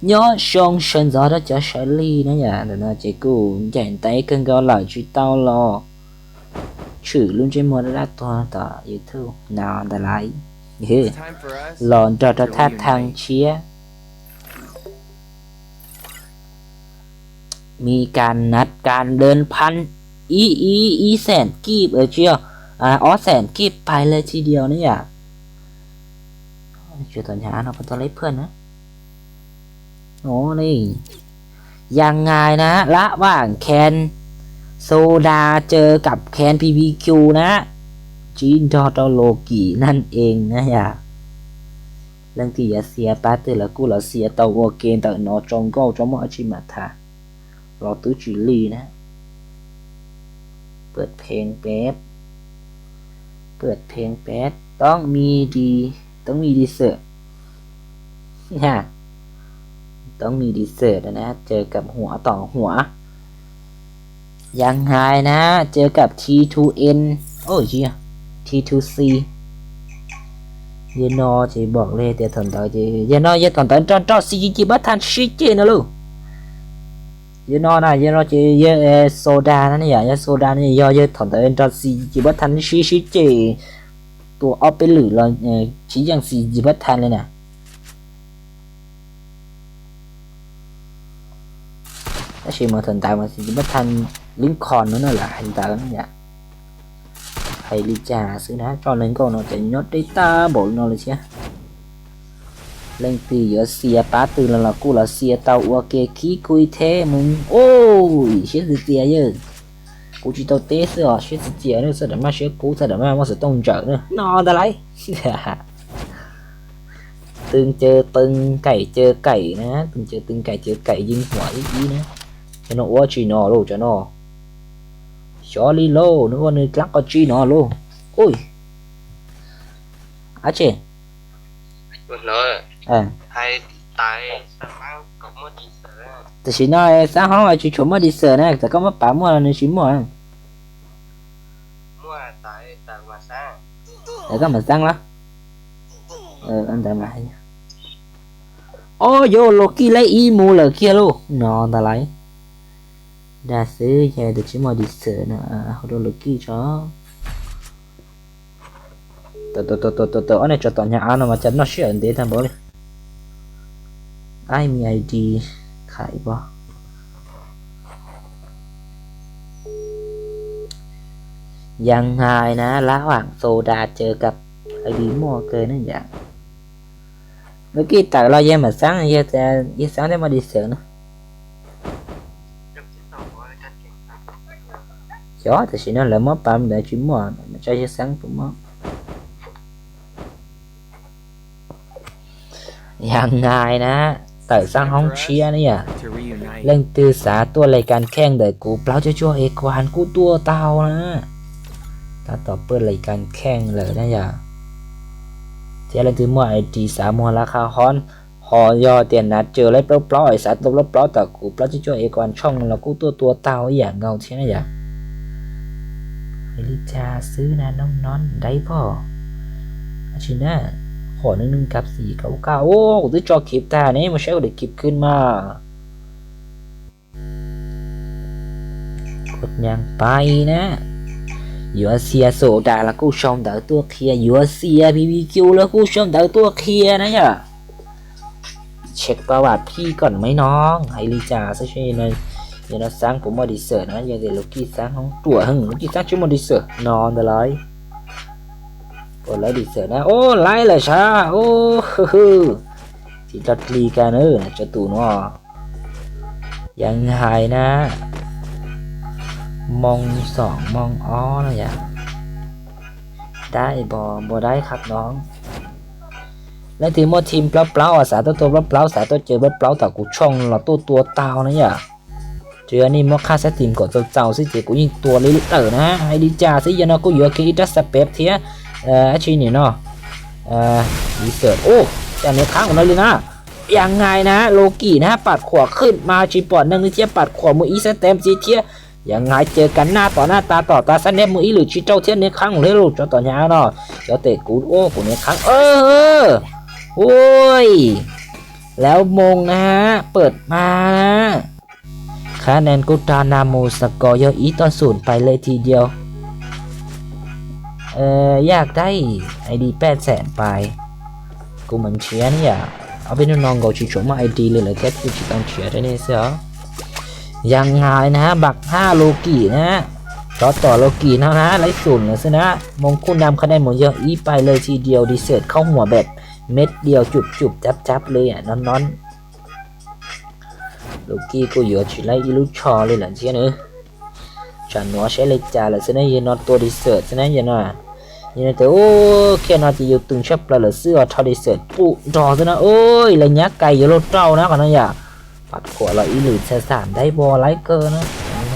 nhớ xong sân gió đó cho sẽ ly nó nhà rồi nó chỉ cụ dành tay cân gao lại chỉ tao lo chữ luôn trên mùa đã to tỏ yêu thương nào đã lại yeah. Time for us. lòn cho cho tháp thang chia มีการนัดการเดินพันอีอีอีแสนกีบเออเชียวอ่าอ๋อแสนกีบไปเลยทีเดียวนี่อะช่วยตอนช้าเราเพราะตอนเล็กเพื่อนนะโอ้นี่ยังไงนะระหว่างแคนโซดาเจอกับแคน PBQ นะ จีนทอตโลกีนั่นเองนะย่าเรื่องที่เสียปาเตอละกูละเสียตาโอเกนแต่นอจงก็จงมอชิมาทารอตื้อจีลีนะ เปิดเพลงแป๊บ เปิดเพลงแป๊บ ต้องมีดี ต้องมีดีเซอร์ฮะต้องมีดีเซอร์นะ เจอกับหัวต่อหัว ยังไงนะ เจอกับ T2N โอ้ยเจีย T2C yên nó chỉ บอกเลยแต่ thần tới chỉ yên nó yên thần tới cho cho xì chỉ bắt thành xì chỉ nữa luôn yên nó này yên nó chỉ yên soda nó này yên soda này do yên thần tới cho xì chỉ bắt thành xì xì chỉ ตัวเอาไปหรือเราเออชี้อย่างสีจิบัตทันเลยนะถ้าชีมาถึงตายมาสิบัตทันลิงคอน nữa là hành tờ nó dạ hay đi trà xứ ná cho lên con nó chạy nhốt đi ta bộ nó เลย chứ lên từ giữa xìa bá từ là là cô là xìa tàu ua kê khí cùi thế mừng ôi chết từ xìa chứ cô chỉ tàu tế sữa chết từ xìa nữa sao để mà chết cú sao để mà mà sẽ tông trợ nữa nó ta lấy ตึงเจอตึงไก่เจอไก่นะตึงเจอตึงไก่ เจอไก่ยิงหัวอีกทีนะจะนอว่าจีนอโลจะนอชอลีโลนึกว่านึกลักก็จีนอโลโอ้ยอาเจ Mình nói อ่า hai tay sao mang cũng mất đi sợ แต่ฉันน้อยสาห้องไอจีชมมาดีเซอร์นะแต่ก็มาป่ามัวในชิมัว mua tại tại mà sang แต่ก็มาสั่งละเอออันแต่มาโอ้โยโลกี้เลยอีมูเลยเคียโลนอนแต่ไรดาซื้อย่เดี๋ยวชิมอดีเซอร์นะอ่าเขาโดนโลกี้จ้าตัวตัวตัวตัวตัวตัวอันนี้จะตอนนี้อ่านมาจัดนอเชื่อเดี๋ยวทำบ่เลยไอมีไอดีขายบ่ยังไงนะระหว่างโซดาเจอกับไอดีมัวเกินนั่นอย่างเมื่อกี้แต่เราแย่มาสร้างแย่แต่แย่สร้างได้มาดีเสือนะ chó thì chỉ nó là mất bám để chỉ mua mà cho แย่ sáng cũng mất ยังไงนะแต่สร้างห้องเชียร์เนี่ยเร่งตือสาตัวรายการแข่งเด็กกูเปล่าจะช่วเอกวานกูตัวเตานะถ้าต่อเปิดรายการแข่งเลยนะอย่าเจ้าเล่นตือมั่วไอจีสามมัวราคาฮอนหอยอเตียนนัดเจอเลยเปล่าๆไอสารตบเปล่าๆแต่กูเปล่าจะช่วเอกวานช่องแล้วกูตัวตัวเตาอย่างเงาเช่นนะอย่า อลิจาซื้อนะน้องนอนได้พ่ออาชินะขอหนึ่งหนึ่งกับสี่เก้าเก้าโอ้กูจะจอคลิปตาเนี่ยมาใช้กูได้คลิปขึ้นมากดยังไปนะยูเอเซียโซดาแล้วกูชมเดาตัวเคลียร์ยูเอเซียบีบีคิวแล้วกูชมเดาตัวเคลียนะอย่าเช็คประวัติพี่ก่อนไหมน้องไฮริจาซะช่วยหน่อย ย่าเราสร้างผมมาดิเซอร์นะย่าเดี๋ยวลูกกี้สร้างของตัวหึงลูกกี้สร้างชื่อมาดิเซอร์นอนแต่ไรกดไลค์ดิเสือนะโอ้ไลค์เลยช้าโอ้ฮึฮึที่จัดลีกันเออนะจะตูเนาะยังหายนะมองสองมองอ้อนะอย่าได้บอบอได้ครับน้อง และทีมว่าทีมเปล่าๆอะสาตัวตัวเปล่าๆสาตัวเจอเปล่าๆแต่กูช่องเราตัวตัวเตานะอย่า เจอนี่มอค่าเซตทีมกดเจ้าๆสิเจกูยิงตัวลิลิเตอร์นะไอ้ดิจ่าสิยันกูอยู่กับอีดัสเปปเทียเอ่อชีนี่เนาะเอ่อรีเสิร์โอ้จากเนี้ยค้างของเราเลยนะยังไงนะโลกินะปัดขวาขึ้นมาจีปอดหนึ่งเทียปัดขวามืออีสเต็มจีเทียยังไงเจอกันหน้าต่อหน้าตาต่อตาสันเนมืออีหรือชิเจ้าเทียนเนี้ยค้างของเราลูกจอต่อเนี้ยเนาะเดี๋ยวเตะกูโอ้กูเนี้ยค้างเออโอ้ยแล้วมงนะฮะเปิดมานะ คะแนนกูตานามูสกอร์เยอะอีตอนศูนย์ไปเลยทีเดียว เอออยากได้ไอดีแปดแสนไป กูเหมือนเชียร์นี่อะเอาเป็นน้องกูชิชมาไอดีเลยเหรอแค่กูจิต้องเชียร์ได้เนี่ยเสียยังไงนะฮะ บักห้าโลกีนะฮะต่อต่อโลกีนะฮะไรศูนย์เลยสินะ มงคุณนำคะแนนหมดเยอะอีไปเลยทีเดียวดีเซอร์เข้าหัวแบบเม็ดเดียวจุบจุบจับจับเลยอะน้อนน อนโลกีกูอยู่ชิไลอีลูชอเลยหลังเชียร์เนอะฉันหัวใช้เลยจ่าเลยสินะยืนนอนตัวดีเซอร์สินะยืนน่ะ nhìn thấy ô kia nó chỉ dùng từng chấp là là xưa cho đi sửa phụ trò thế nó ôi là nhá cày vô lô trâu nó còn nó giả bắt của là ý lử xe sản đây bò lái cơ nó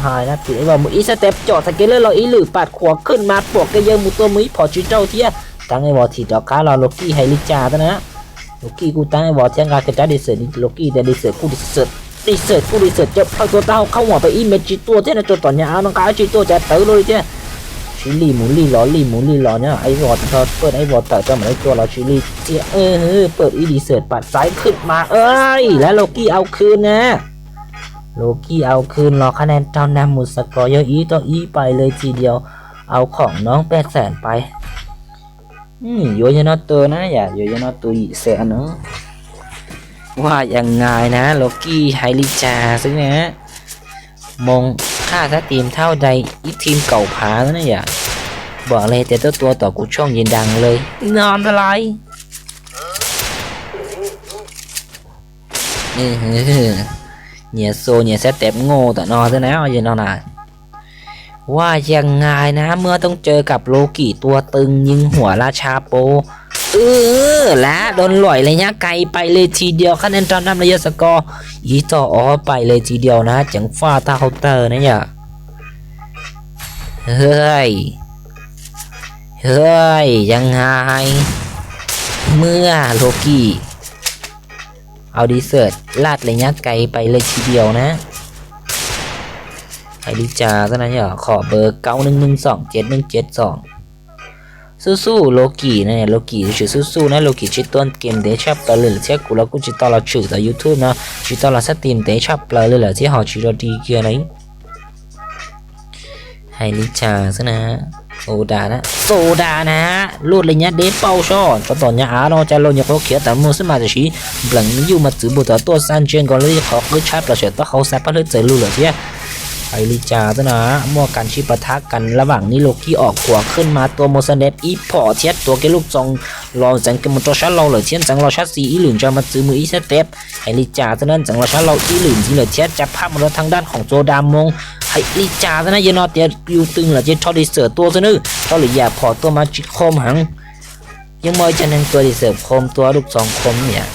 hai nó chỉ vào một ít xe tép chọn thành cái lên là ý lử bạt của ขึ้นมาปวก cái dơ một tô mới phò chú trâu thía tăng cái bò thì đó cá là Loki hay Licha thế nữa Loki กู tăng cái bò thiên ga cái trái đi sửa đi Loki để đi sửa กู đi sửa đi sửa กู đi sửa cho theo ตัว tao không bỏ phải im mấy chỉ tua thế là cho tòa nhà nó cái chỉ tua chạy tới luôn chứ ชิลีหมูลีล้อลีหมูลีล้อเนี่ยไอ้วอดเขาเปิดไอ้วอร์ดต่จะเหมือนไอ้ตัวเราชิลีเจียเออเปิดอีดีเสิร์ตปัดซ้ายขึ้นมาเอ้ยแล้วโลกี้เอาคืนนะโลกี้เอาคืนรอคะแนนเจ้านำมุสกอร์เยอะอีต่ออีไปเลยทีเดียว เอาของน้องแปดแสนไปอืมโยยนอตัวนะอย่าโยยนอตัวอีแสนเนอะ ว่ายังไงนะโลกี้ไฮริจาซึ่งนะมงค่าถ้าทีมเท่าใดอีทีมเก่าผาแล้วนะอย่าบอกเลยแต่ตัวตัวต่อกูช่องยินดังเลย นอนอะไรเออเนี่ยโซเนี่ยสเต็ปโง่แต่นอนซะแล้วยินนอนน่ะว่ายังไงนะ เมื่อต้องเจอกับโลกิตัวตึงยิงหัวราชาโป เออ และโดนหล่อยระยะไกลไปเลยทีเดียวคะแนนตอนนำระยะสกอร์อีต่ออไปเลยทีเดียวนะจังฟ้าตาเคาน์เตอร์นะอย่าเฮ้ย เฮ้ย ยังไง เมื่อโลกี้เอาดีเซิร์ตลาดระยะไกลไปเลยทีเดียวนะไอดิจาซะนะอย่าขอเบอร์เก้าหนึ่งหนึ่งสองเจ็ดหนึ่งเจ็ดสอง สู้ๆโลกินะเนี่ยโลกิชื่อสู้ๆนะโลกิชื่อต้นเกมเดชอบปลาเลยที่กูแล้วกูจะต่อเราชื่อต่ YouTube นะชื่อต่อเราสตรีมเดชอบปลาเลยแหละที่หอชื่อเราดีเกียร์ไหนไฮลิชาซะนะโซดานะโซดานะลูดเลยเนี่ยเดฟเป้าช่อตอนตอนเนี่ยอาเราจะลงอย่างเขาเขียนแต่มือสมาจะชี้หลังอยู่มาจืบตัวตัวซันเจนก่อนเลยเขาก็ใช้ประเสริฐต่อเขาแซ่บเลยเจอลูเหลือที่ ไอริจาซะนะมั่วกันชีปะทะกันระหว่างนี้โลกี้ออกขวาขึ้นมาตัวโมซันเดฟอีพอเทียตัวเกลูกจองรอจังเกมตัวชัดเราเหลือเทียนจังเราชัดสีอีหลุนจะมาซื้อมืออีสเตปไอริจาซะนั้นจังเราชัดเราอีหลุนที่เหลือเทียจับภาพมาทางด้านของโจดามงไอริจาซะนะยนอเตียอยู่ตึงเหลือเทียทอดิเสือตัวซะนึตอหรือยาพอตัวมาจิคมหังยังมอยจะนั่งตัวดิเสือคมตัวลูกสองคมเนี่ย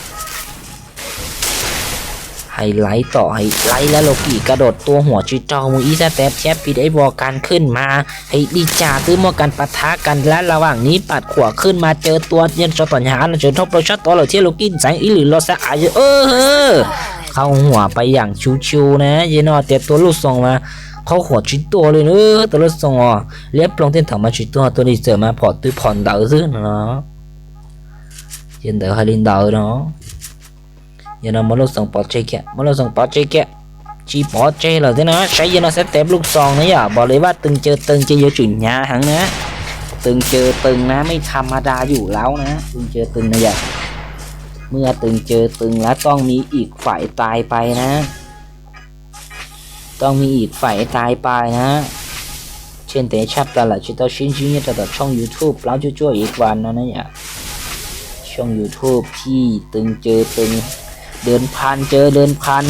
ไฮไลท์ต่อไฮไลท์แล้วโลกีกระโดดตัวหัวจิจอมืออีสเตปแชปปิดไอ้บอการขึ้นมาไอ้ดีจ่าตื้อมอกันปะทะกันและระหว่างนี้ปัดขวาขึ้นมาเจอตัวเย็นจอต่อหาจอทบโปรชัตตัวเหล่าที่โลกินแสงอีหรือโลซาอาเออเข้าหัวไปอย่างชิวๆนะเยนอเตะตัวลูกส่งมาเขาหัวชิตัวเลยเนอะตัวลูกส่งอะเรียบลงเต้นถังมาชิตัวตัวนี้เจอมาพอตื้อผ่อนเดาซื้อเนาะเย็นเดาให้ลินเดาเนาะ ยันมาลูกส่งปอดเจ๊แกมาลูกส่งปอดเจ๊แกชีปอดเจ๊เหรอที่นะใช้ยันเซตเต็มลูกซองนะอย่าบอกเลยว่าตึงเจอตึงเจอเยอะจุ่นยาหังนะตึงเจอตึงนะไม่ธรรมดาอยู่แล้วนะตึงเจอตึงนะอย่าเมื่อตึงเจอตึงแล้วต้องมีอีกฝ่ายตายไปนะ ต้องมีอีกฝ่ายตายไปนะเช่นแต่ชับตลาดชิโตชินชินเนี่ยตัดช่อง YouTube แล้วช่วยอีกวันนะนะอย่าช่อง YouTube ที่ตึงเจอตึง เดินผ่านเจอเดินผ่าน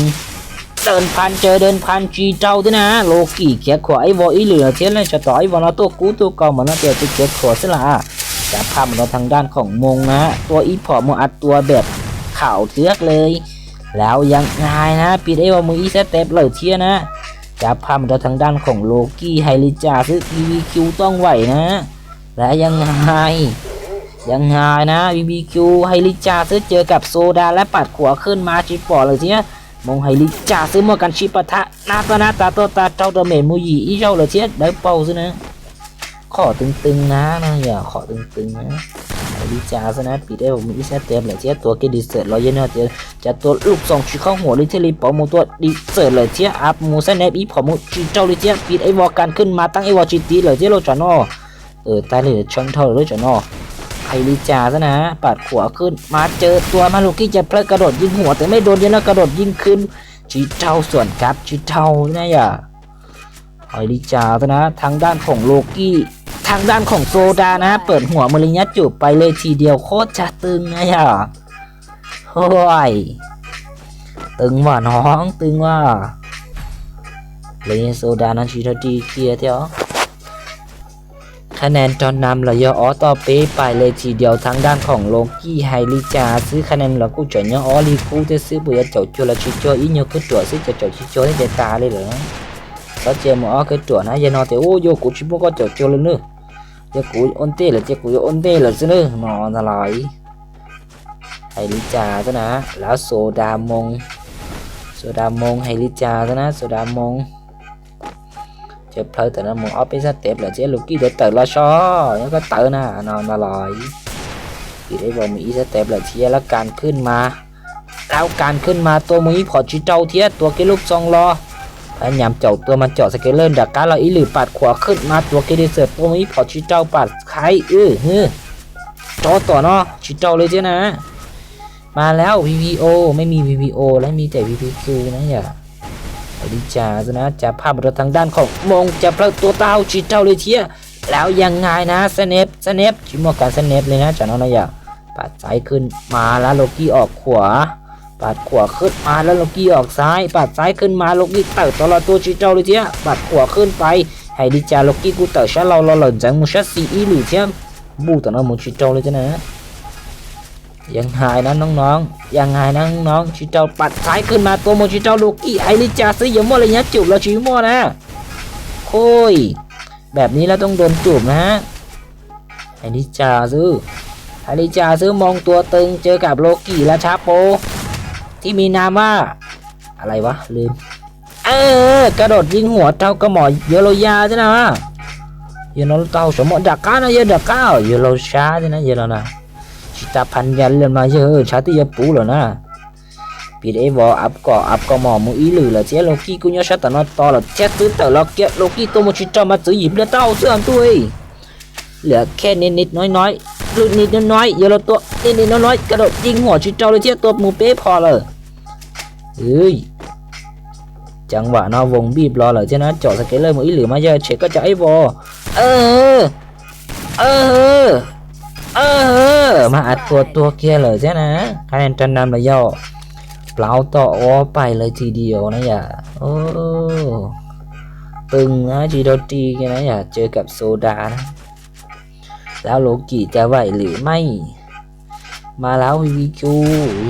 เดินผ่านเจอเดินผ่านจีเจ้าด้วยนะโลกี้เขียขวาไอ้วออีเหลือเทียนเลยจะต่อไอ้วอลตัวกูตัวเก่ามันน่าเตียจะเขียขวาสละจะพามันทางด้านของมงนะตัวอีพอมอัดตัวแบบข่าวเทือกเลย แล้วยังไงนะปีได้ว่ามืออีเซตเต็ปเหลือเทียนะจะพามันทางด้านของโลกี้ไฮริจาซึ่งทีวีคิวต้องไหวนะ และยังไง ยังไงนะ BBQ ไฮริจาซื้อเจอกับโซดาและปัดขวาขึ้นมาจีปอเลยทีเนี้ยมองไฮริจาซื้อมากันชิปะทะนาตานาตาตัวตาเจ้าตัวเมนมูยีอีเจ้าเลยเทียได้เป่าซะนะขอตึงๆนะนะอย่าขอตึงๆนะไฮริจาซะนะปีได้ผมมีอีเซตเต็มเลยเทียตัวเกดิเซอร์รอยเยนเนอร์เทียจะตัวลูกสองชี้เข้าหัวลิเทลีปอมูตัวดิเซอร์เลยเทียอัพมูซะเนบอีพอมูจีเจ้าเลยเทียปีไอวอกันขึ้นมาตั้งไอวอจีตีเลยเทียโลจานอเออตายเลยช่างเท่าเลยจานอ ไอริจาซะนะปัดขวาขึ้น มาเจอตัวมาลูกี้จะเพลิดกระโดดยิงหัวแต่ไม่โดนยันนะกระโดดยิงขึ้นจีเจ้าส่วนครับจีเจ้านะอย่าไอริจาซะนะ ทางด้านของโลกี้ทางด้านของโซดานะ เปิดหัวมริญญาจูบไปเลยทีเดียวโคตรจะตึงนะอย่าโอ้ยตึงว่ะน้องตึงว่ะเลยโซดานั้นชีทดีเคลียร์เถอะ คะแนนจอนนำเหลยออต่อเป๊ไปเลยทีเดียวทางด้านของโลกี้ไฮริจาซื้อคะแนนเหลือกูจะเนาะออลีกูจะซื้อบุยเจ้าจัวละชิโจอีเนาะคือตัวซื้อจะเจ้าชิโจให้เดตาเลยเหรอเขาเจมอคือตัวนะยานอแต่โอ้โยกูชิบุก็เจ้าจัวเลยเนอะเจ้ากูออนเต้เลยเจ้ากูออนเต้เลยซะเนอนอนอะไรไฮริจาซะนะแล้วโซดามงโซดามงไฮริจาซะนะโซดามง จะเพลแต่นั้นมึงเอาไปสเต็ปแล้วเจ้ลูกกี้เดี๋ยวเติร์ละชอแล้วก็เติร์นะนอนมาลอยอีได้บอกมีอีสเต็ปแล้วเทียแล้วการขึ้นมาแล้วการขึ้นมาตัวมึงอีพอชิเจ้าเทียตัวเกลูกซองรอพยายามเจ้าตัวมันเจาะสเกลเลอร์ดักการเราอีหรือปัดขวาขึ้นมาตัวเกดิเซอร์ตัวมึงอีพอชิเจ้าปัดใครเออเฮ้อจอต่อเนาะชิเจ้าเลยเจ้านะ มาแล้ว VVO ไม่มี VVO แล้วมีแต่ VPQ นะอย่า อริจาซะนะจะภาพรถทางด้านของมงจะเพลตัวเต้าชีเจ้าเลยเชียแล้วยังไงนะสเนปสเนปชิมอการสเนปเลยนะจากนั้นนะอย่าปัดซ้ายขึ้นมาแล้วโลกี้ออกขวาปัดขวาขึ้นมาแล้วโลกี้ออกซ้ายปัดซ้ายขึ้นมาโลกี้เติร์ตลอดตัวชีเจ้าเลยเชียปัดขวาขึ้นไปให้ดิจาโลกี้กูเติร์ชะเราเราหล่นจังมุชัสซีอีหรือเชียบูตอนนั้นมุชีเจ้าเลยจ้ะนะ ยังหายนะน้องๆ ยังไงนะน้องๆชิเจ้าปัดซ้ายขึ้นมาตัวโมชิเจ้าลูกี้ไอริจาซื้ออย่ามัวเลยนะจูบแล้วชิมัวนะโค้ยแบบนี้แล้วต้องโดนจูบนะไอริจาซื้อไอริจาซื้อมองตัวตึงเจอกับโลกี้และชาโป ที่มีนามว่า อะไรวะลืมเออกระโดดยิงหัวเจ้ากระหมอเยโลยาใช่ไหมเยโลเต้าสมมติดักก้านะเยดักก้าเยโลชาใช่ไหมเยโลนะ ตาพันยันเรื่타판자를 마셔 차트여 뿌러나 비례 뭐 앞거 앞거 뭐뭐 이르라 제 로키 꾸녀 샤타 너 떠라 제 뜻다 로키 로키또ม진짜 맞지 입려 따오 쓰안 또이เจ้าโลกี้กุญยชาตินอตอละเจ้าตื้อเต่าละเกียโลกี้ตัวมุชิตมาจื้อหยิบเดาเต้าเสื่อมด้วยเหลือแค่นิดนิดน้อยน้อยลุดนิดน้อยน้อยเยอะละตัวนิดนิดน้อยน้อยกระโดดยิงหัวชิดเจ้าเลยเจ้าตัวมูเป้พอเลยเฮ้ยจังหวะนอวงบีบรอเหรอเจ้านะเจาะสเกลเลอร์มือหรือมาเยอะเช็คก็จะไอ้บอเออเออเออ มาอัดตัวตัวเกียร์เลยใช่นะคะแนนจันนำเลยย่อเปล่าต่อออไปเลยทีเดียวนะอย่าโอ้ตึงนะจีโดตีกันนะอย่าเจอกับโซดานะแล้วโลกิจะไหวหรือไม่ มาแล้ววีวีคิว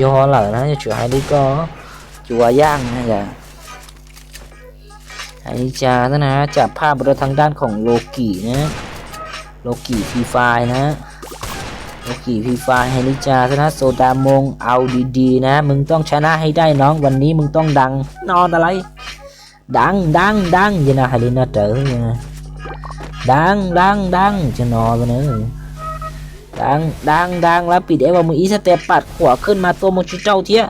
ยอเหรอนะจะช่วยให้ได้ก็จัวย่างนะอย่าไอจานะนะจับภาพบนทางด้านของโลกินะโลกิฟรีไฟนะ โอเคพี่ฟ้าให้นิจาชนะโซดามงเอาดีๆนะ มึงต้องชนะให้ได้น้องวันนี้มึงต้องดังนอนอะไร ดังดังดังย่านะให้ลินาเจออย่านะดังดังดังจะนอนแล้วเนอดังดังดังแล้วปิดเอวมืออีสเตปปัดขวาขึ้นมาตัวโมชิเจ้าเทีย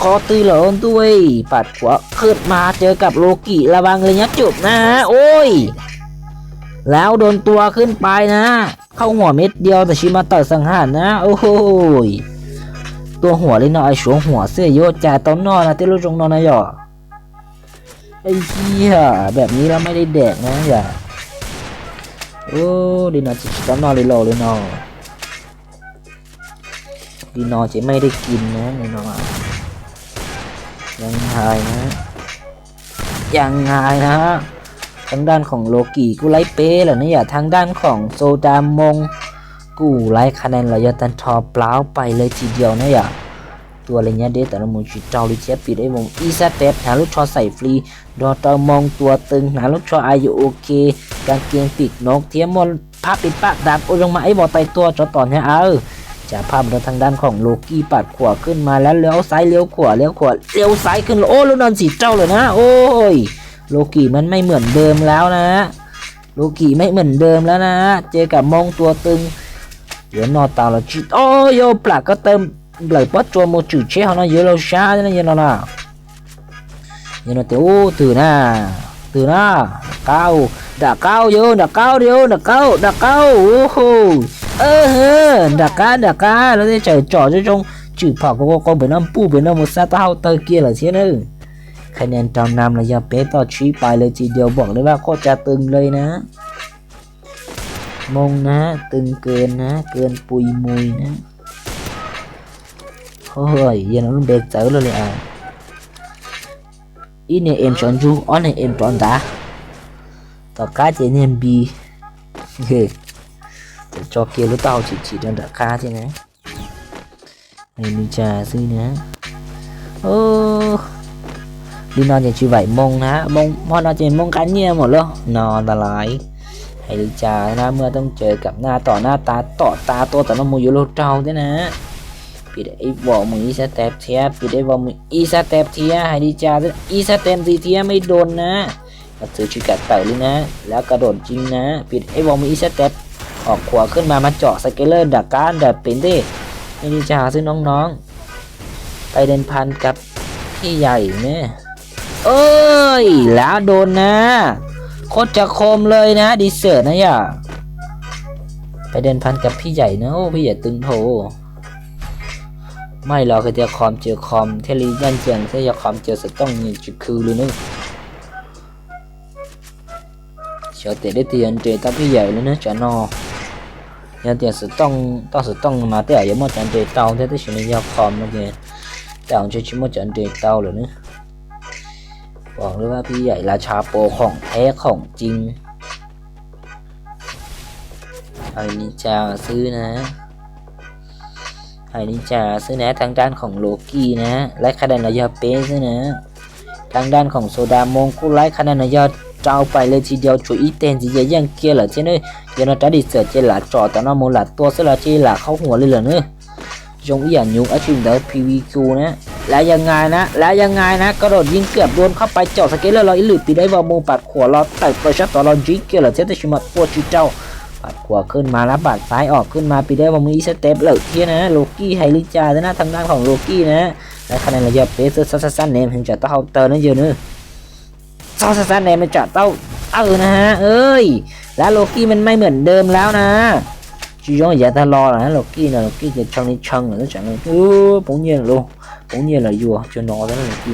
คอตือเหลอนด้วย ปัดขวาขึ้นมาเจอกับโลกิระวังเลยนะจบนะฮะโอ้ย แล้วโดนตัวขึ้นไปนะ เข้าหัวเม็ดเดียวแต่ชิมาต่อยสังหารนะ โอ้โหตัวหัวเลยเนาะไอ้สวหัวเสื้อโยจ่าตอนนอนนะเต้ลูกจงนอนนะหยอไอ้เหี้ยแบบนี้เราไม่ได้แดกนะอย่าโอ้ดีนะจิตอนนอนเลยรอเลยเนาะดีนอจะไม่ได้กินนะนี่เนาะยังไงนะยังไงนะางด้านของโลกีกูไล่เป้เหรอเนี่ยอย่าทางด้านของโซดามง กูไล่คะแนนระยตันทอเปล่าไปเลยทีเดียวนะอย่าตัวอะไรเงี้ยเดแต่ละมุนชิเจ้าลิเจียปิดได้วงอีสเตปหาลูกชอใส่ฟรี ดอตอมองตัวตึงหาลูกชออายุโอเค กางเกงปีกนกเทียมมอนภาพปิดปากดับโอลงมาไอ้บอไตตัวจอตอนเนี้ยเอาจะภาพมาทางด้านของโลกี้ปัดขวาขึ้นมาแล้วเลี้ยวซ้ายเลี้ยวขวาเลี้ยวขวาเลี้ยวซ้ายขึ้นโอ้ล้วนอนสีเจ้าเลยนะ โอ้ย โลกีมันไม่เหมือนเดิมแล้วนะโลกีไม่เหมือนเดิมแล้วนะ เจอกับมงตัวตึงเดี๋ยวนอตาเราจิตโอ้ยโยปลาก็เติมเลยปัดตัวโมจืดเชี่ยวนะเยอะเราช้านะเยอะเราละเยอะเราเตโอ้ตื่นนะตื่นนะก้าวดักก้าวโยดักก้าวเดียวดักก้าวดักก้าวโอ้โหเออเฮ้อดักก้าดักก้าแล้วได้เจอจ่อจะจงจืดผักก็ก็เป็นน้ำปูเป็นน้ำมุสาต้าเตอร์เกียร์หรอเชี่ยนึง คะแนนจำนำระยะเป๊ะต่อชี้ไปเลยทีเดียวบอกเลยว่าโคตรจะตึงเลยนะ มงนะ ตึงเกินนะ เกินปุยมุยนะโอ้ยยันมันเบรกเจอเลยอะอีเนี่ยเอ็มชอนจูอ๋อเนี่ยเอ็มจอนตาต่อการเจเนี่ยบีเฮ้ยจะจอเกียร์หรือเปล่าฉีดฉีดจนดักค่าใช่ไหมไม่มีจ่าซื้อนะโอ้ đi non thì chỉ vậy mông hả mông mong nó chỉ mông cánh nhiên một luôn nò ta lại hay đi chà na mưa ต้องเจอกับหน้าต่อหน้าตาต่อตาตัวแต่ละมูอยู่โลเจ้าด้วยนะปิดไอ้บอกมึงอีสเต็ปเทียปิดไอ้บอกมึงอีสเต็ปเทียให้ดีจ้าอีสเต็ปสีเทียไม่โดนนะกระสือชิกัดเต่าเลยนะ แล้วกระโดดจริงนะ ปิดไอ้บอกมึงอีสเต็ปออกขวาขึ้นมามาเจาะสเกลเลอร์ดักการดับเป็นดิให้ดีจ้าซึ่งน้องๆ ไปเดินพันกับพี่ใหญ่เนี่ย เอ้ย แล้วโดนนะโคตรจะคมเลยนะ ดีเซอร์นะอย่าไปเดินพันกับพี่ใหญ่นะโอ้พี่ใหญ่ตึงโถไม่หรอกคือเจอคอมเจอคอมเทลียันเจียงเสียคอมเจอสต้องนี่จุคือเลยนึเชียวเตะได้เตียนเจตาพี่ใหญ่เลยนะจ๋านอยังเตียนสต้องต้องสต้องมาแต่ยังไม่จันเจเตาแต่ที่ฉันยอคอมนะเกแต่ผมจะชิมว่าจันเจเตาเลยนะ บอกเลยว่าพี่ใหญ่ราชาโปรของแท้ของจริงไอ้นิจาซื้อนะไอ้นิจาซื้อนะทางด้านของโลกี้นะและคะแนนระยะเป๊ะซื้อนะ ทางด้านของโซดามงกุไลคะแนนระยะเจ้าไปเลยทีเดียวช่วยอีเตนจีเยังเกียร์เหรอเจ้เนยยันตัดดิเสือเจหลาจอดแต่น้ำมูลหลาตัวเสือเจหลาเข้าหัวเลยเหรอเนยจงอย่างยุงอาชิมเดอร์พีวีคูนะ แล้วยังไงนะ แล้วยังไงนะ กระโดดยิงเกือบโดนเข้าไปเจาะสเกลเลอร์ลอยอิลุปีได้บอลมูปัดขวาเราแต่ประชัดต่อเราจิเกลเซตชิมัดปวดชิเจ้าปัดขวาขึ้นมาแล้วปัดซ้ายออกขึ้นมาปีได้บอลมูอีสเต็ปเหล่าเทียนะโลกี้ไฮริจานะทางด้านของโลกี้นะและคะแนนระยะเปสซัสซันเนมถึงจะเต้าเตอร์นั่นเยอะเนอะซัสซันเนมมันจะเต้าเออนะฮะเอ้ย แล้วโลกี้มันไม่เหมือนเดิมแล้วนะ chỉ giống giờ ta lo là lộc kia là lộc kia cái chân đi chân là nó chẳng là ừ bỗng nhiên luôn bỗng nhiên là vua cho nó đó là kia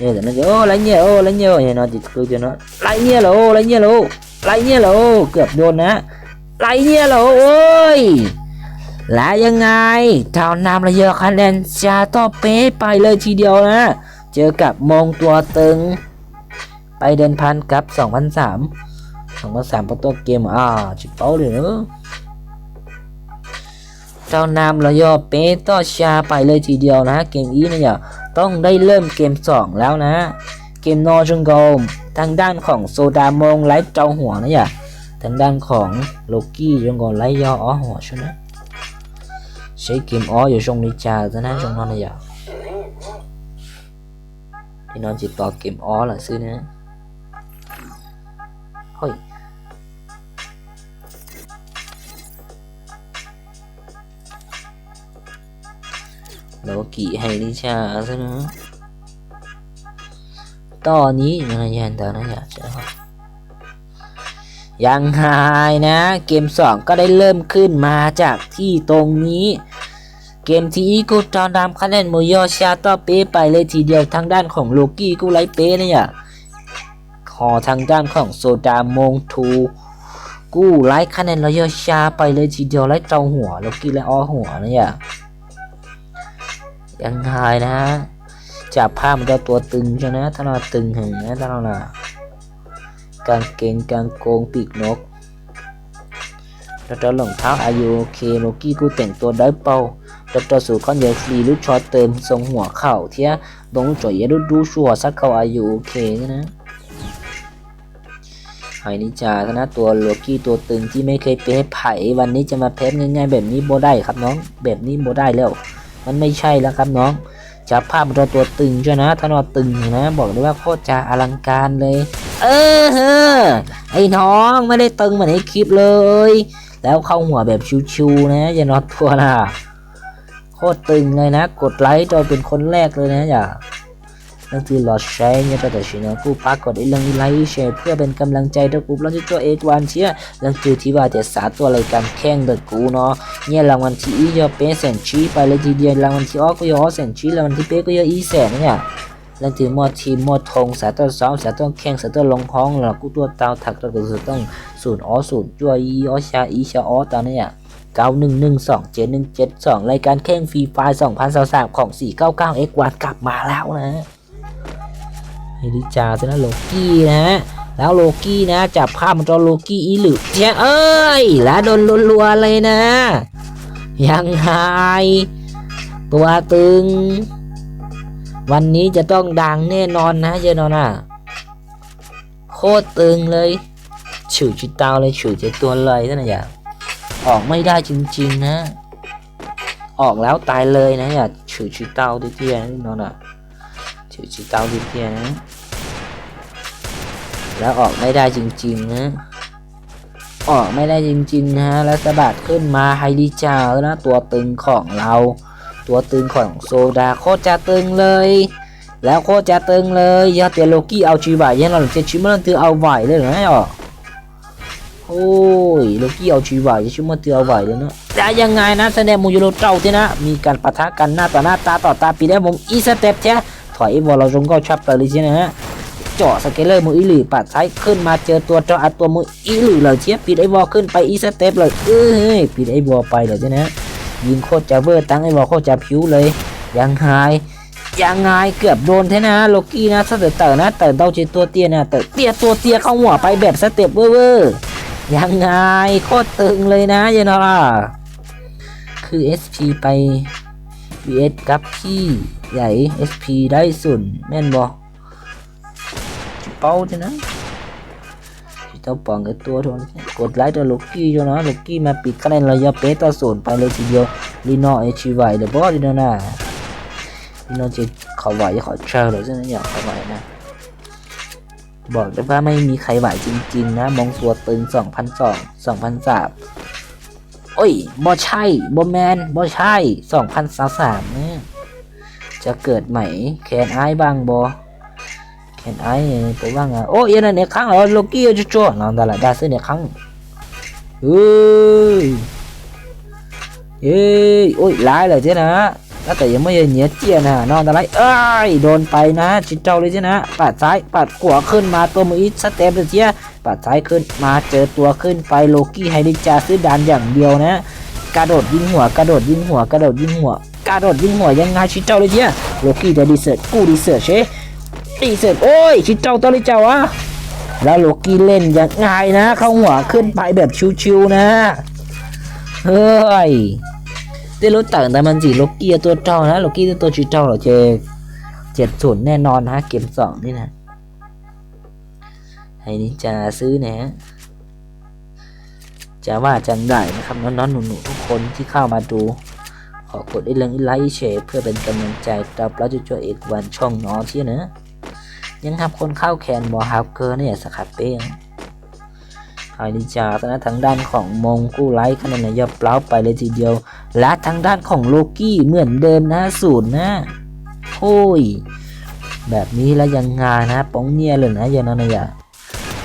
như là nó kêu ô lấy nhiều ô lấy nhiều thì nó chỉ cứ cho nó lấy nhiều là ô lấy nhiều là ô lấy nhiều là ô cướp đồn á lấy nhiều là ô ơi และยังไงเท่านำระยะคะแนนชาต่อเป๊ะไปเลยทีเดียวนะ เจอกับมงตัวตึง ไปเดินพันกับ 2003 2003ประตูเกมอ่าจิบเป้าเลยเนอะเจ้านำระยอเปต่อชาไปเลยทีเดียวนะเกมนี้นะอย่าต้องได้เริ่มเกม 2 แล้วนะเกมนอจงโกมทางด้านของโซดามงไลท์เจ้าหัวนะอย่าทางด้านของโลกี้จงโกไลท์ยออ้อหัวใช่ไหมใช้เกมอ้ออยู่ตรงนี้จ้าซะนะจงนอนนะอย่าที่นอนจิตต่อเกมอ้อล่ะซื้อนะ โลกิให้ดิชาซะนะตอนนี้ยังไงยันตอนนั้นอยากจะยังหายนะ เกม 2 ก็ได้เริ่มขึ้นมาจากที่ตรงนี้ เกมที่อีกูจอนดำคะแนนโมโยชาต่อเป๊ไปเลยทีเดียวทางด้านของโลกี้กูไลเป๊เนี่ยขอทางด้านของโซดามงทูกู้ไลค์คะแนนโมโยชาไปเลยทีเดียวไล่เจ้าหัวโลกี้และอ้อหัวเนี่ย ยังไงนะจับภาพมันจะตัวตึงใช่ไหมถ้าเราตึงเห็นนะถ้าเราน่ะกางเกงกางโกงปีกนกแล้วจะรองเท้าอายุโอเคโลกี้กูแต่งตัวได้เป่าแล้วจะสู่คอนเยฟรีลูกชอตเติมทรงหัวเข่าเทียตรงจ่อยดูดูชัวสักเขาอายุโอเคนะไฮอยนิจาธนะตัวโลกี้ตัวตึงที่ไม่เคยเพ้ไผ่วันนี้จะมาเพ้ง่ายๆแบบนี้โบได้ครับน้องแบบนี้โบได้แล้ว มันไม่ใช่แล้วครับน้องจับภาพตัวตัวตึงใช่นะถ้านอตึงนะ บอกเลยว่าโคตรจะอลังการเลย เออเฮ้อไอ้น้องไม่ได้ตึงเหมือนในคลิปเลย แล้วเข้าหัวแบบชิวๆนะอย่านอตัวนะโคตรตึงเลยนะ กดไลค์ตัวเป็นคนแรกเลยนะอย่า นั่นคือหลอดแชร์เนี่ยแต่ชินะผู้ปากฏไอ้เรื่องไลค์แชร์เพื่อเป็นกำลังใจให้กูแล้วที่ตัวเอทวันเชียนั่นคือที่ว่าจะสาตัวรายการแข่งเด็กกูเนาะเนี่ยรางวัลที่อีจะเป็นแสนชีไปเลยทีเดียวรางวัลที่ออกก็ยอแสนชีรางวัลที่เป๊กก็ยออีแสนเนี่ยนั่นคือมอทีมมอทงสาตัวซ้อมสาตัวแข่งสาตัวลงพ้องแล้วกูตัวเตาถักตัวก็คือต้องศูนย์ออศูนย์จัวอีออชาอีชาออตอนนี้อะเก้าหนึ่งหนึ่งสองเจ็ดหนึ่งเจ็ดสองรายการแข่งฟรีไฟสองพันสามของสี่เก้าเก้าเอ็กวันกลับมาแล้วนะ เฮลิจาซะนะโลกี้นะฮะแล้วโลกี้นะ จับภาพมันตัวโลกี้อีหลึเจ้เอ้ย แล้วโดนรัวๆเลยนะ ยังไงตัวตึง วันนี้จะต้องดังแน่นอนนะเจนอนอะ โคตรตึงเลยฉือจิตเตาเลยฉือจตตัวเลยนั่นนะอย่าออกไม่ได้จริง ๆ นะ ออกแล้วตายเลยนะอย่าฉือจิตเตาดิเทียนอนอะ ถือชิเตาดิเทียนะ แล้วออกไม่ได้จริงๆนะ ออกไม่ได้จริงๆนะแล้วสะบัดขึ้นมาไฮริจาแล้วนะตัวตึงของเรา ตัวตึงของโซดาโคตรจะตึงเลย แล้วโคตรจะตึงเลยยาเตโลกี้เอาจีบายยันเราจะชิมันตือเอาไหวเลยเหรอเนี่ยโอ้ยโลกี้เอาจีบายชิมันตือเอาไหวเลยเนาะแต่ยังไงนะแสดงมูยโรเจ้าที่นะ มีการปะทะกันหน้าต่อหน้าตาต่อตาปีได้ผมอีสเต็ปแท้ ถอยวอลจงก็ชับไปเลยใช่ไหมฮะเจาะสเกลเลอร์มืออีหลีปัดซ้ายขึ้นมาเจอตัวเจาะอัดตัวมืออีหลีเลยเชียปิดไอ้วอลขึ้นไปอีสเต็ปเลยเอ้ยปิดไอ้วอลไปเลยใช่ไหมยิงโคตรจะเวอร์ตั้งไอ้วอลโคตรจะผิวเลยยังไงยังไงเกือบโดนแท้นะโลกี้นะสเตอร์เตอร์นะเตอร์เต้าเจตัวเตี้ยนะเตอร์เตี้ยตัวเตี้ยเข้าหัวไปแบบสเต็ปเวอร์ยังไงโคตรตึงเลยนะเยนอล่ะคือ SP ไป vs กับพี่ ใหญ่ SP ได้สุนแม่นบอจิเป้าจ้ะนะจิเต้าปองกับตัวทนกดไลค์ตัวลูกกี้จ้ะนะลูกกี้มาปิดคะแนนระยะเป๊ะต่อศูนย์ไปเลยทีเดียวลีโน่เอชีไวเดอะบอสลีโน่นะลีโน่จะเขาไหวจะขอเชิญเลยใช่ไหมอยากเขาไหวนะ บอกเลยว่าไม่มีใครไหวจริงๆนะ มองตัวตึง2,002 2,003โอ้ยบ่ใช่บ่แมนบ่ใช่สองพันสาสามเนี่ย จะเกิดใหม่แคนไอ้บ้างบ่แคนไอ้ผมว่าไงโอ้ยนั่นเนี่ยครั้งเหรอโลกี้จะจ่อนอนแต่ละดาซื้อเนี่ยครั้งเฮ้ยเอ้ยโอ้ยร้ายเลยเจ้นะแล้วแต่ยังไม่เนียเจียนะนอนแต่ไรเอ้ยโดนไปนะจิตเจ้าเลยเจ้นะปัดซ้ายปัดขวาขึ้นมาตัวมืออีสเต็ปเลยเจ้าปัดซ้ายขึ้นมาเจอตัวขึ้นไปโลกี้ไฮดิจาซื้อดานอย่างเดียวนะ กระโดดยิงหัวกระโดดยิงหัวกระโดดยิงหัว กระโดดยิงหัวยังไงชิเจ้าเลยเจียโลกี้จะดีเสิร์ตกูดีเสิร์ตเชดีเสิร์ตโอ้ยชิเจ้าตัวเลยเจ้าวะแล้วโลกี้เล่นยังไงนะ เข้าหัวขึ้นไปแบบชิวๆนะเฮ้ยได้รู้ต่างแต่มันสีโลกี้ตัวเจ้านะโลกี้ตัวชิเจ้าเหรอเจเจ็ดศูนย์แน่นอนนะเกมสองนี่นะให้นินจาซื้อนะจะว่าจังได้นะครับน้องๆหนูๆทุกคนที่เข้ามาดู ขอกดไอ้เรื่องไลค์แชร์เพื่อเป็นกำลังใจตอบแล้วจะช่วยเอกวันช่องน้องเชี่ยนะยังทำคนเข้าแคนบอฮับเกอร์เนี่ยสกัดเป้งให้นิจานะทางด้านของมงกู้ไลค์คะแนนยับเปล่าไปเลยทีเดียว และทางด้านของโลกี้เหมือนเดิมนะศูนย์นะโอ้ย แบบนี้แล้วยังงานะป้องเนี่ยเลยนะยังนั่นะอย่า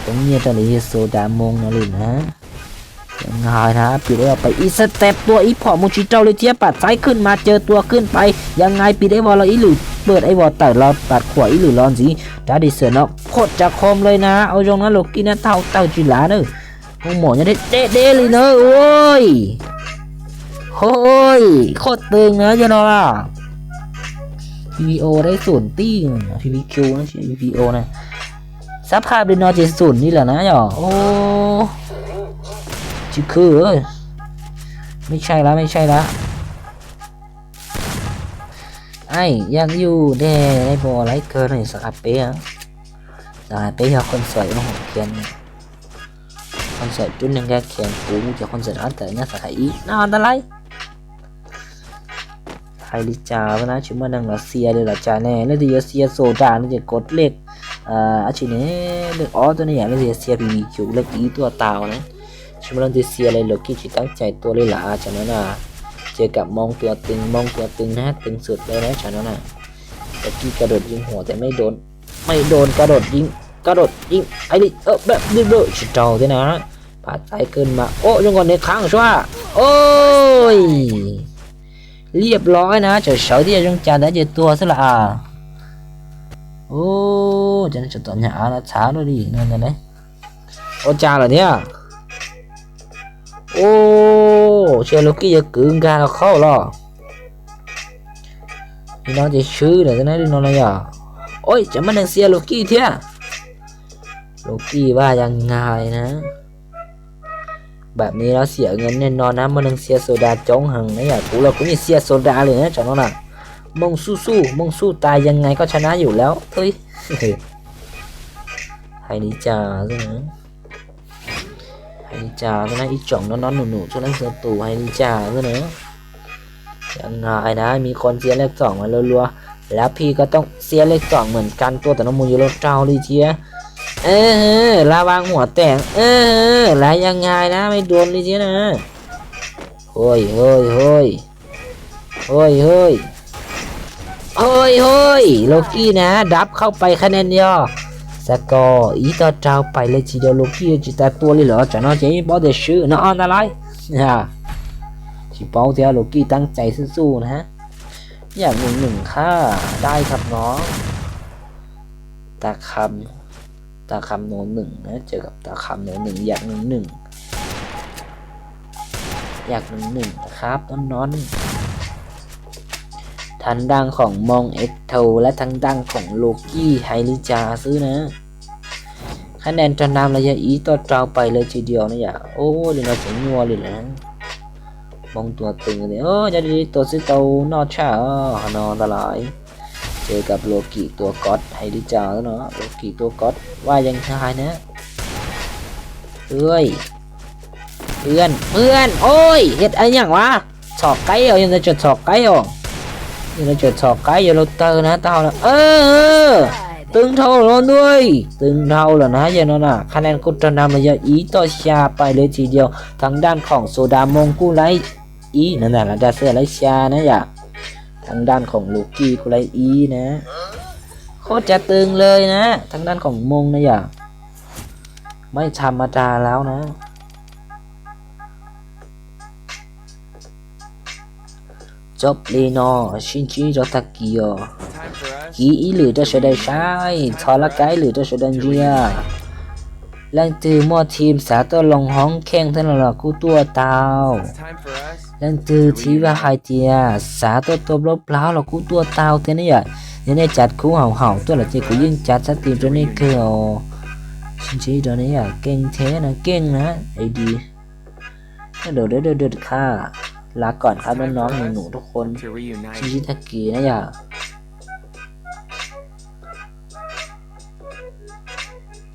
ตรงเนียตอนนี้โซดามงนะลินะ ยังไงนะปิดได้ออกไปอีสเต็ปตัวอีพอมูชิเจ้าเลยเทียปัดซ้ายขึ้นมาเจอตัวขึ้นไป ยังไงปิดได้บอลเราอีหรือเปิดไอ้บอลแต่เราปัดขวาอีหรือรอนสีดาดิเสือเนาะโคตรจะคมเลยนะ เอาตรงนั้นโลกินนะเท่าเท่าจิลาเนอะโอ้หมอยังได้เด้เลยเนอะโอ้ยโอ้ยโคตรตึงนะเจ้าเนาะ PVO ได้ส่วนตี้นะ PVQ นะใช่ PVO นะสภาพดินอเจ็ดศูนย์นี่แหละนะหยอโอ้ จิคือเอ้ยไม่ใช่แล้วไม่ใช่แล้วไอ้ยังอยู่แด่ไอ้บอไรเกินเลยสกัดเป๊ะสกัดเป๊ะคนสวยมาหกเคียนอนเสิร์ตจุดหนึ่งแกแข่งกูมึงจะคอนเสิร์ตอันแต่เนี่ยสาขาอีน่าอันตรายไฮริจานะชิมานังรัสเซียเลยละจาแน่แล้วที่เซียโซดานี่จะกดเลขอ่าอาชิเน่เลขอ๋อตัวนี้อย่างนี้จะเซียพีวีคิวเลขอีตัวตาวนะ ชมานังที่เซียเลยโลกี้จิตั้งใจตัวเลยละจากนั้นน่ะเจอกับมองตัวตึงมองตัวตึงนะตึงสุดเลยนะจากนั้นน่ะลกี้กระโดดยิงหัวแต่ไม่โดน ไม่โดนกระโดดยิงกระโดดยิงไอ้ดิเออแบบดิบเลยชิเจ้าที่นะผ่าใจขึ้นมา โอ้ยังก่อนในครั้งชัวโอ้ยเรียบร้อยนะเจะเฉาที่จะจานได้เจอตัวซะละอะโอ้จะจะต่อหน้าละช้าด้วยดินั่นนั่นเลยโอ้จ้าเหรอเนี่ย โอ้เชลลูกี้จะกึ่งการเข้าหรอพี่น้องจะชื่อเลยนะดิน้องอะไรอะโอ้ยจะมาหนังเสียโลกี้เทียโลกี้ว่ายังไงนะ แบบนี้เราเสียเงินแน่นอนนะมาหนังเสียโซดาจ้องหังนะอย่ากูเรากูนี่เสียโซดาเลยนะจังนั้นน่ะมงสู้สู้มงสู้ตายยังไงก็ชนะอยู่แล้วเฮ้ยไฮนิจาใหมไฮนิจาใช่ไหม อีจ่องน้อนๆหนูๆช่วงนั้นเสือตู่ไฮนิจาใช่ไหมยังไงนะมีคนเสียเลขสองมารัวๆแล้วพี่ก็ต้องเสียเลขสองเหมือนกันตัวแต่น้ำมูลอยู่รถเจ้าดิเชียเออระวังหัวแตกเออแล้วยังไงนะไม่โดนดิเชียนะเฮ้ยเฮ้ยเฮ้ยเฮ้ยเฮ้ยเฮ้ยเฮ้ยโลกี้นะ ดับเข้าไปคะแนนเดียว สกออีต่อเจ้าไปเลยทีเดียวโลกี้จิตาตัวเลยเหรอจะน้องเจ๊บอกเดี๋ยวชื่อน้องอะไรนะที่เป้าเทียโลกี้ตั้งใจสู้ๆนะฮะอยากหนึ่งหนึ่งค่าได้ครับน้องตาคำตาคำโนหนึ่งนะเจอกับตาคำโนหนึ่งอยากหนึ่งหนึ่งอยากหนึ่งหนึ่งนะครับน้อนน้อน ทางดังของมองเอ็กโทและทางดังของโลกี้ไฮริจาซื้อนะคะแนนจะนำระยะอีต่อเจ้าไปเลยทีเดียวนะอย่าโอ้เดี๋ยวเราจะงัวเลยนะมองตัวตึงเลยโอ้จะดีตัวซิโตนอชาอ๋อนอนตลายเจอกับโลกิตัวก๊อตไฮดิจาแล้วเนาะโลกิตัวก๊อตว่ายังชายนะเอ้ยเพื่อนเพื่อนโอ้ยเฮ็ดอะไรอย่างวะฉอกไก่เหรอยังจะจดฉอกไก่เหร ยังจะจดฉอกไก่อย่าโรเตอร์นะเต่านะเออ ตึงเท่าแล้วด้วย ตึงเท่าแล้วนะอย่างนั้นน่ะคะแนนกุตนำระยะอีต่อชาไปเลยทีเดียวทางด้านของโซดามงกุไลอีนั่นแหละระดับเสื้อไรชานะอย่าทางด้านของลูกี้กุไลอีนะโคตรจะตึงเลยนะ ทางด้านของมงนะอย่าไม่ธรรมดาแล้วนะ จบลีนอชินจิจอตะกิโอ Time for us. กีอีหรือจะใช้ได้ใช้ทอละไกหรือจะใช้ได้เรียแรงตือมั่วทีมสาตัวลงห้องแข่งท่านละกู้ตัวเตา Time for us. แรงตือทีว่าไฮเตียสาตัวตัวเปล่าๆละกู้ตัวเตาเท่านี้อะยังได้จัดคู่เห่าเห่าๆตัวละเจกูยิ่งจัดสตรีมตัวนี้คือเอาชินชีตัวนี้อะเก่งเท้นะเก่งนะไอดีเดี๋ยวเดี๋ยวเดี๋ยวเดี๋ยวค่ะ ลาก่อนครับน้องๆหนูๆทุกคน To reunite. ชินชิทากินะอย่า Time